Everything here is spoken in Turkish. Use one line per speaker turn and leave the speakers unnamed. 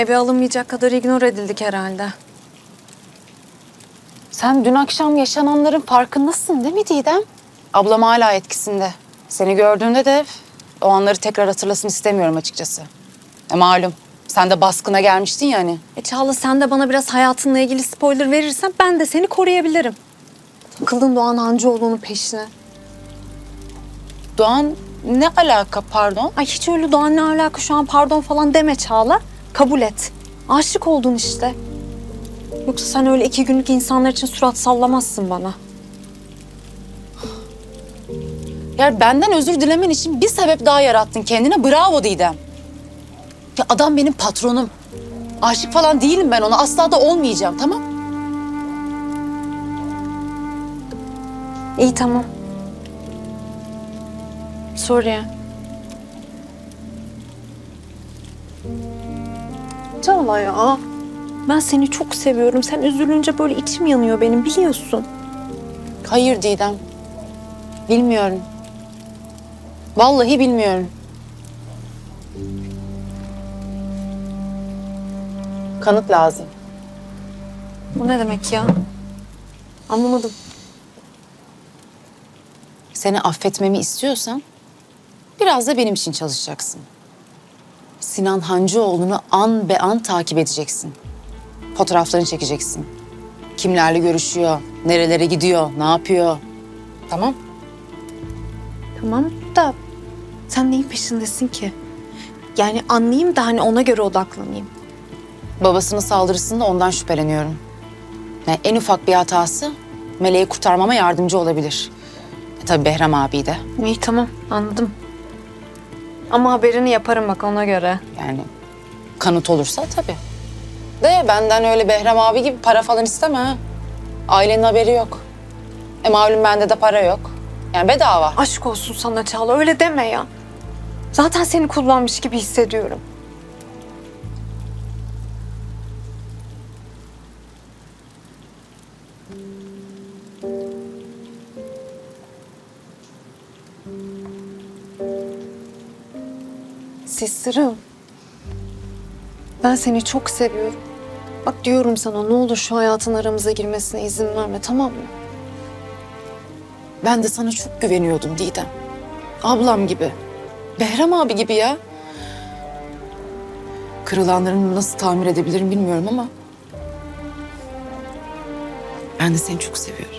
Eve alınmayacak kadar ignore edildik herhalde.
Sen dün akşam yaşananların farkındasın değil mi Didem? Ablam hala etkisinde. Seni gördüğünde de o anları tekrar hatırlasın istemiyorum açıkçası. E malum sen de baskına gelmiştin ya hani.
E Çağla sen de bana biraz hayatınla ilgili spoiler verirsen ben de seni koruyabilirim. Takıldın Doğan Hancıoğlu'nun peşine.
Doğan ne alaka pardon?
Ay hiç öyle Doğan ne alaka şu an pardon falan deme Çağla. Kabul et. Aşık oldun işte. Yoksa sen öyle iki günlük insanlar için surat sallamazsın bana.
Ya benden özür dilemen için bir sebep daha yarattın kendine. Bravo Didem. Ya adam benim patronum. Aşık falan değilim ben ona. Asla da olmayacağım tamam?
İyi tamam. Sorry. Çağla ya. Ben seni çok seviyorum. Sen üzülünce böyle içim yanıyor benim biliyorsun.
Hayır Didem. Bilmiyorum. Vallahi bilmiyorum. Kanıt lazım.
Bu ne demek ya? Anlamadım.
Seni affetmemi istiyorsan biraz da benim için çalışacaksın. Sinan Hancıoğlu'nu an be an takip edeceksin. Fotoğraflarını çekeceksin. Kimlerle görüşüyor, nerelere gidiyor, ne yapıyor. Tamam?
Tamam da sen neyin peşindesin ki? Yani anlayayım da hani ona göre odaklanayım.
Babasının saldırısında ondan şüpheleniyorum. Yani en ufak bir hatası Meleği kurtarmama yardımcı olabilir. E, tabii Behram abi de.
İyi tamam anladım. Ama haberini yaparım bak ona göre.
Yani kanıt olursa tabii. De benden öyle Behram abi gibi para falan isteme ha. Ailenin haberi yok. E malum bende de para yok. Yani bedava.
Aşk olsun sana Çağla öyle deme ya. Zaten seni kullanmış gibi hissediyorum. Sistirim. Ben seni çok seviyorum. Bak diyorum sana ne olur şu hayatın aramıza girmesine izin verme tamam mı?
Ben de sana çok güveniyordum Didem. Ablam gibi. Behram abi gibi ya. Kırılanlarını nasıl tamir edebilirim bilmiyorum ama... Ben de seni çok seviyorum.